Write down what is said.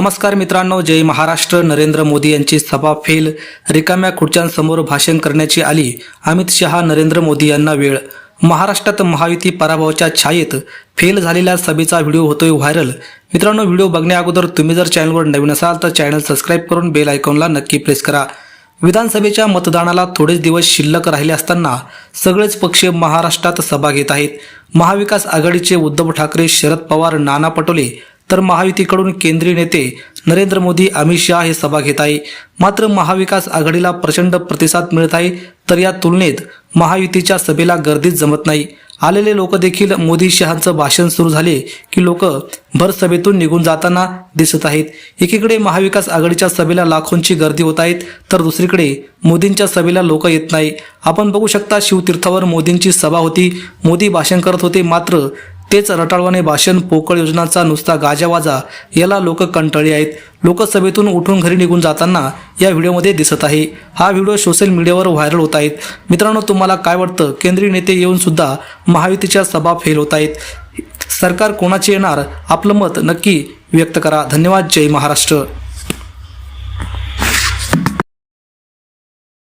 नमस्कार मित्रांनो जय महाराष्ट्र. नरेंद्र मोदी यांची सभा फेल. रिकाम्या खुर्च्यांसमोर भाषण करण्याची आली. अमित शहा नरेंद्र मोदी यांना वेळ. महाराष्ट्रात महायुती पराभवाच्या छायेत फेल झालेल्या सभेचा व्हिडिओ होतोय व्हायरल. मित्रांनो व्हिडिओ बघण्या अगोदर तुम्ही जर चॅनलवर नवीन असाल तर चॅनल सबस्क्राईब करून बेल आयकॉनला नक्की प्रेस करा. विधानसभेच्या मतदानाला थोडेच दिवस शिल्लक राहिले असताना सगळेच पक्ष महाराष्ट्रात सभा घेत आहेत. महाविकास आघाडीचे उद्धव ठाकरे शरद पवार नाना पटोले तर महायुतीकडून केंद्रीय नेते नरेंद्र मोदी अमित शहा हे सभा घेत आहे मात्र महाविकास आघाडीला प्रचंड प्रतिसाद मिळत आहे तर या तुलनेत महायुतीच्या सभेला गर्दीच जमत नाही. आलेले लोक देखील मोदी शहांचं भाषण सुरू झाले की लोक भर सभेतून निघून जाताना दिसत आहेत. एकीकडे महाविकास आघाडीच्या सभेला लाखोंची गर्दी होत आहेत तर दुसरीकडे मोदींच्या सभेला लोक येत नाही. आपण बघू शकता शिवतीर्थावर मोदींची सभा होती. मोदी भाषण करत होते मात्र तेच रटाळवाने भाषण पोकळ योजनाचा नुसता गाजावाजा याला लोक कंटाळी आहेत. लोकसभेतून उठून घरी निघून जाताना या व्हिडिओमध्ये दिसत आहे. हा व्हिडिओ सोशल मीडियावर व्हायरल होत आहेत. मित्रांनो तुम्हाला काय वाटतं? केंद्रीय नेते येऊन सुद्धा महायुतीच्या सभा फेल होत आहेत. सरकार कोणाचे येणार? आपलं मत नक्की व्यक्त करा. धन्यवाद. जय महाराष्ट्र.